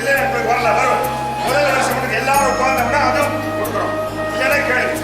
இல்லை எனக்கு வரல வரும். முதல் வருஷம் எல்லாரும் உட்கார்ந்தோம்னா அதுவும் கொடுக்குறோம் இல்லைன்னா கேள்வி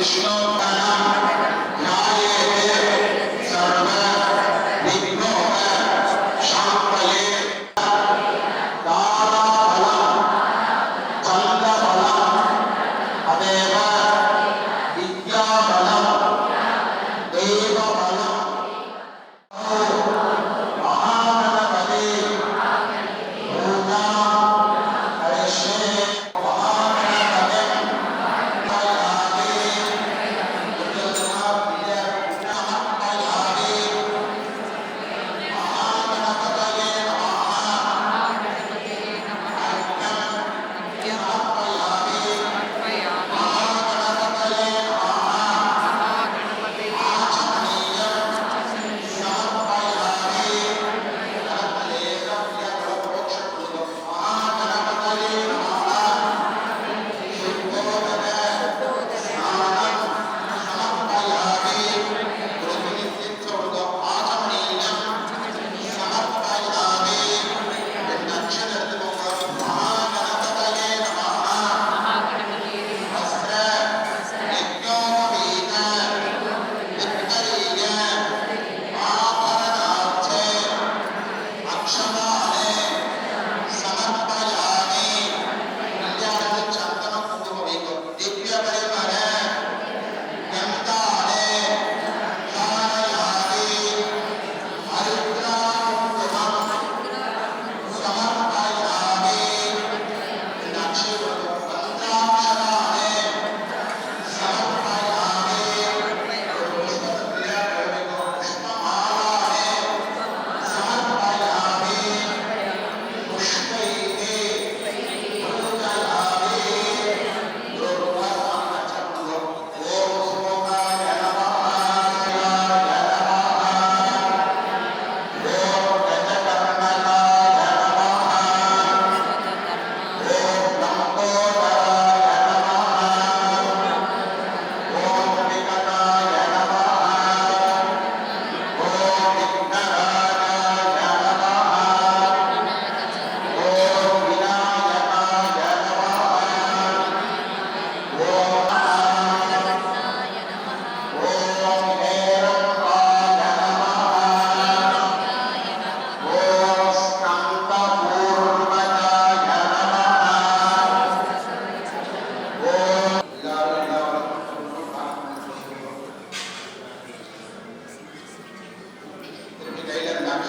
Krishna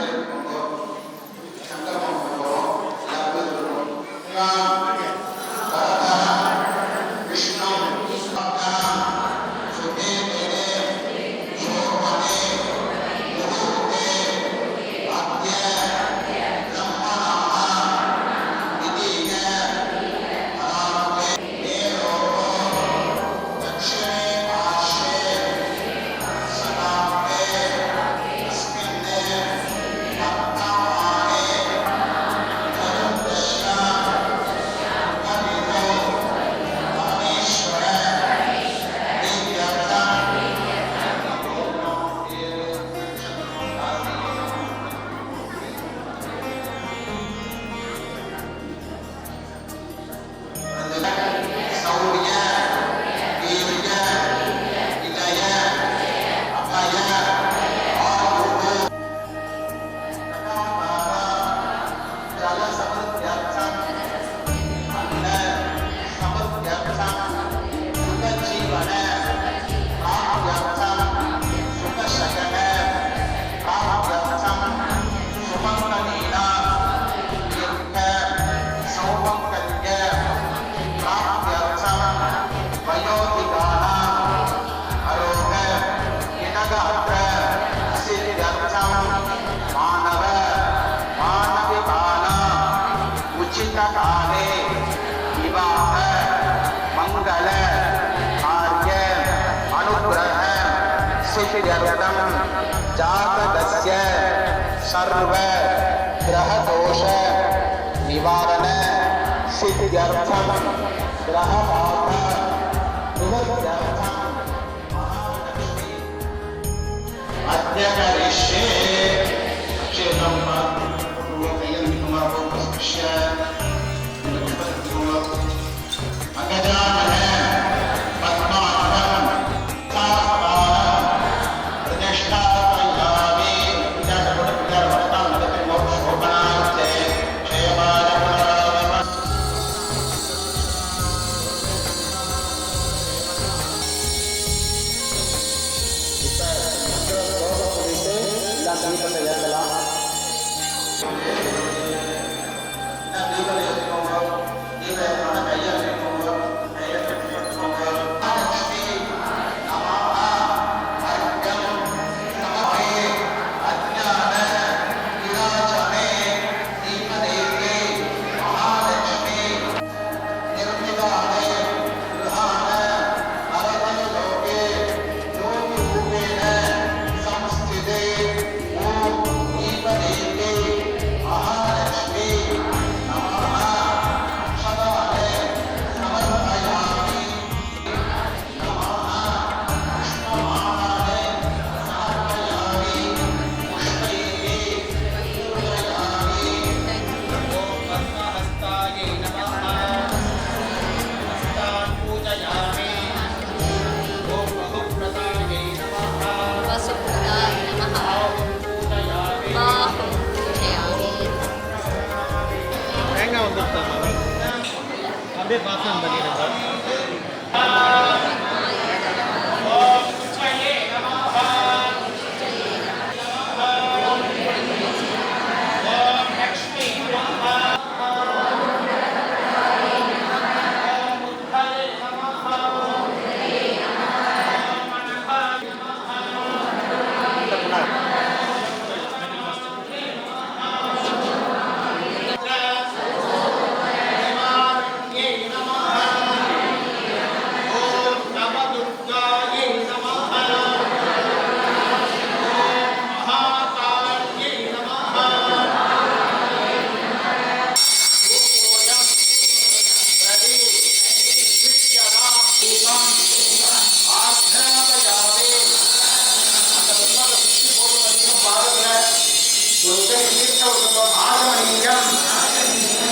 আছে पर्यटं जातकस्य सर्व ग्रहदोष निवारण सिद्ध्यर्थं ग्रहपाठ निवर्त्यर्थं महालक्ष्मी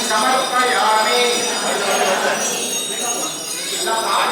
సమర్పయామి. ఇలా పాట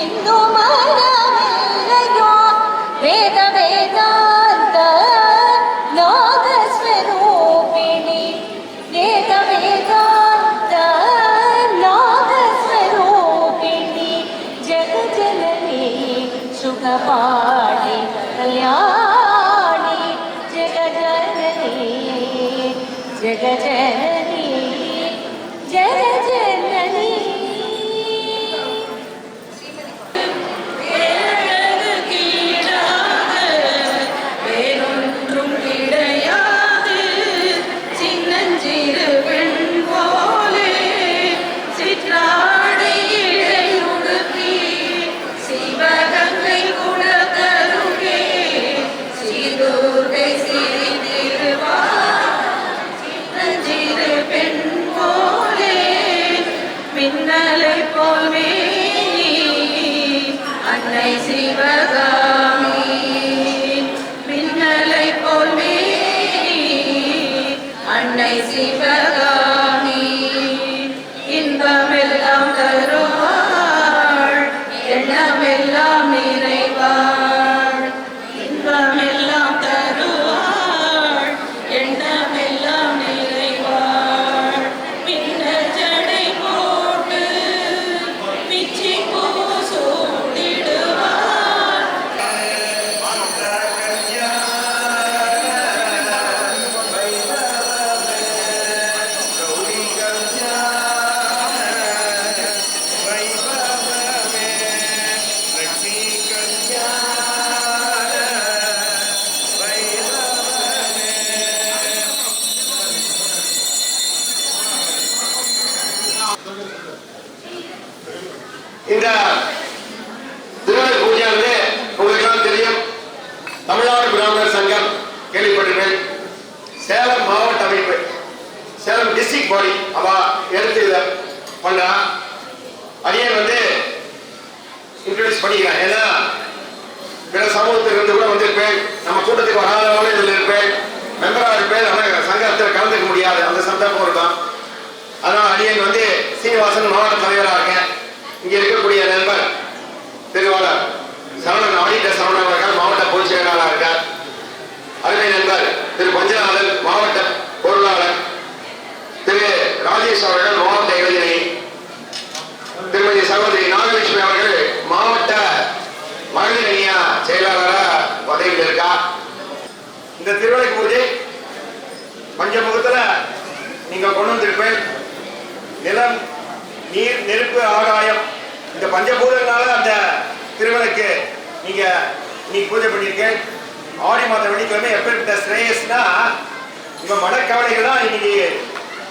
இன்னும் முடியாது. அந்த சந்தர்ப்பம் இருக்கும் அதனால் அடியன் வந்து சீனிவாசன் மாவட்ட தலைவராக இருக்கேன். இங்கே இருக்கக்கூடிய நண்பர் திருவாளர் சரவணன் ஆடிட்டர் சரவணன் அவர்கள் மாவட்ட பொதுச் செயலாளராக இருக்கார். அருமை நண்பர் திரு பஞ்சநாதன் மாவட்ட பொருளாளர் திரு ராஜேஷ் அவர்கள் மாவட்ட இளைஞரை. திருமதி சகோதரி நாகலட்சுமி அவர்கள் மாவட்ட மகளிர் அணியா செயலாளராக பதவியில் இருக்கா. இந்த திருவிளக்கு பூஜை பஞ்சமுகத்துல நீங்க கொண்டு வந்திருப்பேன். நிலம் நீர் நெருப்பு ஆகாயம். இந்த பஞ்சபூதங்களால அந்த திருவிளக்கு நீங்க நீ பூஜை பண்ணியிருக்கேன். ஆடி மாத வெள்ளிக்கிழமை எப்பேற்பட்ட ஸ்ரேயஸ்னா உங்க மனக்கவலைகள் தான் இன்னைக்கு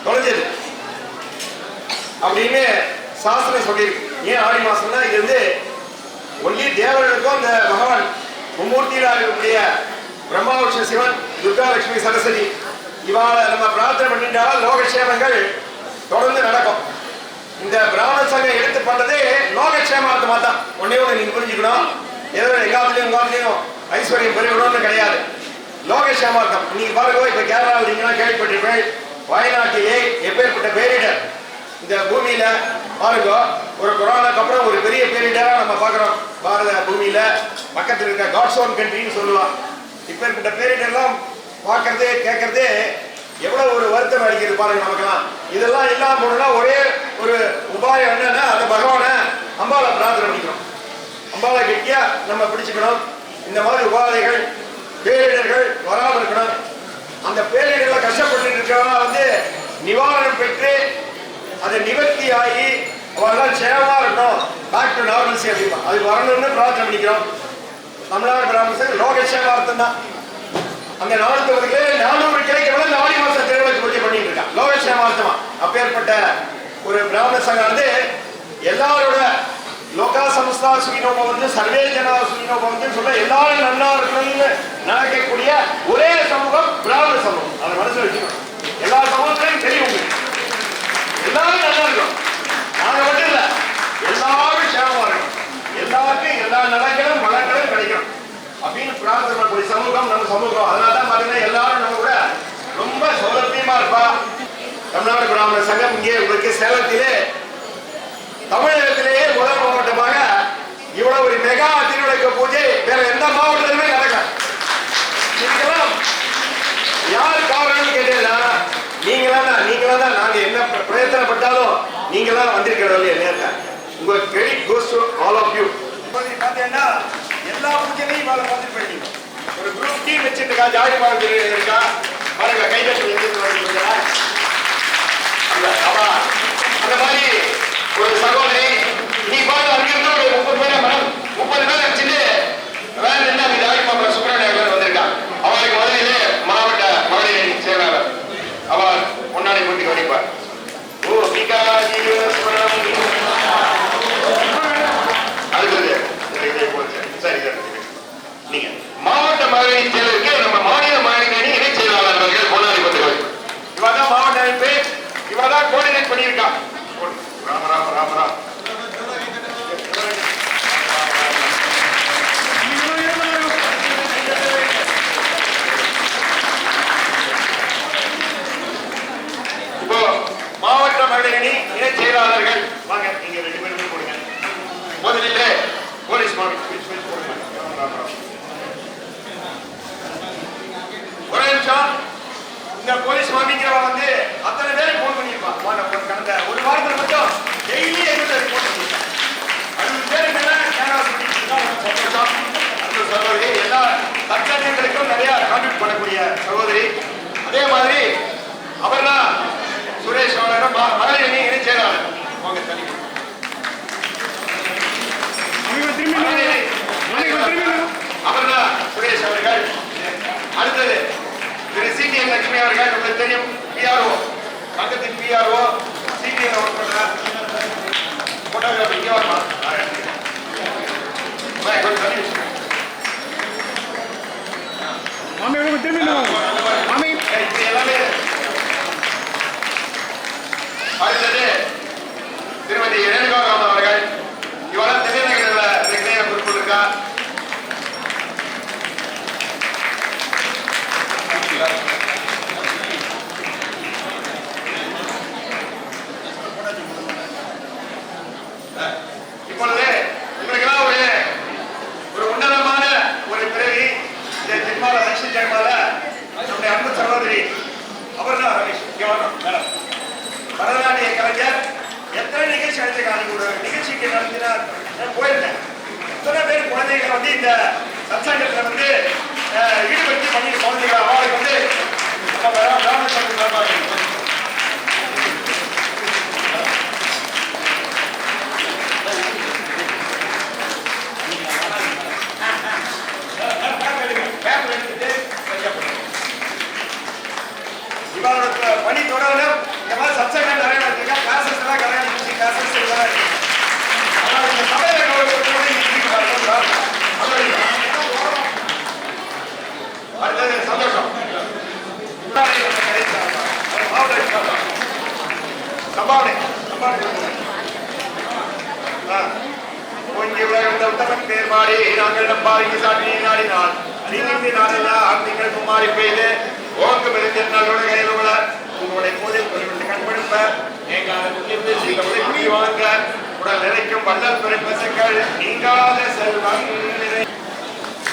தொலைஞ்சது. அப்படின்னு சாஸ்திரம் சொல்லியிருக்கு. ஏன் ஆடி மாசம்னா இது வந்து ஒல்லி தேவர்களுக்கும் அந்த பகவான் மும்மூர்த்தியில இருக்கக்கூடிய பிரம்மா விஷ்ணு சிவன் துர்கா லட்சுமி சரஸ்வதி இவாளை நம்ம பிரார்த்தனை பண்ணிட்டால் லோகக்ஷேமங்கள் தொடர்ந்து நடக்கும். இந்த பிராமண சங்கம் எடுத்து பண்றதே லோகக்ஷேமார்த்தமா தான் ஒன்னே ஒன்று நீங்க புரிஞ்சுக்கணும். ஏதோ எங்காத்துலயும் உங்காத்துலயும் ஐஸ்வர்யம் பெருகணும்னு கிடையாது. லோகக்ஷேமார்த்தம் நீங்க பாருங்க இப்ப கேரளாவில் நீங்களாம் கேள்விப்பட்டிருப்பீங்க வயநாட்டிலே எப்பேற்பட்ட பேரிடர். இந்த பூமியில பாருங்க ஒரு கொரோனாக்கு அப்புறம் ஒரு பெரிய பேரிடரா நம்ம பாக்குறோம் பாரத பூமியில பக்கத்தில் இருக்க காட்ஸ் ஓன் கண்ட்ரின்னு சொல்லுவான் இப்பேற்பட்ட பேரிடர்லாம் பார்க்கறதே கேட்கறதே எவ்வளவு ஒரு வருத்தம் அளிக்கிறது பாருங்க நமக்கெல்லாம். இதெல்லாம் இல்லாம போனா ஒரே ஒரு உபாயம் என்னன்னா அந்த பகவானை அம்பாவை பிரார்த்தனை பண்ணிக்கணும் அம்பாவை கெட்டியா நம்ம பிடிச்சுக்கணும். இந்த மாதிரி உபாதைகள் பேரிடர்கள் வராமல் இருக்கணும். அந்த பேரிடர்களை கஷ்டப்பட்டு இருக்கிறவங்க வந்து நிவாரணம் பெற்று அதை நிவர்த்தி ஆகி அவர்கள் சேவமா இருக்கணும். பேக் டு நார்மல்சி அப்படிமா அது வரணும்னு பிரார்த்தனை பண்ணிக்கிறோம். தமிழ்நாடு பிராமணர் லோகசேவார்த்தம் தான் அந்த நானூத்தி நானூறு கிடைக்கிறவங்க இந்த ஆடி மாசம் திருவிழா பூஜை பண்ணிட்டு இருக்கான். லோக மாசமா அப்பேற்பட்ட ஒரு பிராமண சங்கம் வந்து எல்லாரோட லோகா சமஸ்தா சுகினோப வந்து சர்வே ஜனா சுகினோப வந்து சொல்ல எல்லாரும் நல்லா இருக்கணும்னு நினைக்கக்கூடிய ஒரே சமூகம் பிராமண சமூகம். அதை மனசு வச்சுக்கணும். எல்லா சமூகத்திலையும் தெரியும் உங்களுக்கு. எல்லாரும் நல்லா இருக்கும் நாங்க மட்டும் இல்ல எல்லாரும் சேவமா இருக்கணும். எல்லாருக்கும் எல்லா நலங்களும் வளங்களும் கிடைக்கும் அப்படின்னு பிரார்த்தனை போய் சமூகம் நம்ம சமூகம். அதனால தான் பார்த்தீங்கன்னா எல்லாரும் நம்ம கூட ரொம்ப சௌலபியமா இருப்பா. தமிழ்நாடு பிராமண சங்கம் இங்கே உங்களுக்கு சேலத்திலே தமிழகத்திலேயே முதல் மாவட்டமாக இவ்வளவு ஒரு மெகா திருவிளக்க பூஜை வேற எந்த மாவட்டத்திலுமே நடக்க இதுக்கெல்லாம் யார் காரணம் கேட்டீங்கன்னா நீங்களா தான் நீங்களா தான். நாங்க என்ன பிரயத்தனப்பட்டாலும் நீங்களா வந்திருக்கிறவங்க நேரில். உங்க credit goes all of you பார்த்தீங்கன்னா எல்லா முக்கியத்தையும் இவாளை பார்த்துட்டு போயிட்டீங்க. ஒரு குரூப் டீம் வச்சிருக்கா ஜாதி பாரதி இருக்கா? பாருங்க கைதட்டி எங்கிருந்து வருதுங்களா அந்த மாதிரி ஒரு சகோதரி நீ பார்த்து அங்கிருந்து ஒரு முப்பது பேரை மனம் முப்பது பேர் வச்சுட்டு வேற என்ன அந்த ஜாதி மாப்பிள்ள சுப்பிரமணிய வந்திருக்கா? அவளுக்கு முதலில் மாவட்ட மகளிர் அணி அவள் முன்னாடி கூட்டி கவனிப்பார் ஓ பிகாஜி நீங்க. மாவட்ட மகளிர் செயலருக்கு நம்ம மாநில மகளிர் அணி இணை செயலாளர் அவர்கள் பொன்னாடி பத்துகள் இவதான் மாவட்ட அமைப்பு இவதான் கோஆர்டினேட் பண்ணியிருக்கா ராம ராம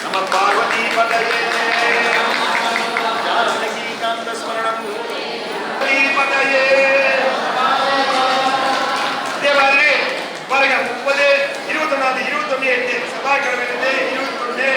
ನಮ್ಮ ಪಾರ್ವತಿ ಪದಯೇ ಜಾನಕೀಕಾಂತ ಸ್ಮರಣಂ. ಪದಯೇ. ದೇವಾದರೆ ಬರಗ ಮುಪ್ಪದೇ ಇರುವತ್ತೊಂದಾದ ಇರುವತ್ತೊಂದೇ ಸದಾ ಕಡಮೆ ಇರುವತ್ತೊಂದೇ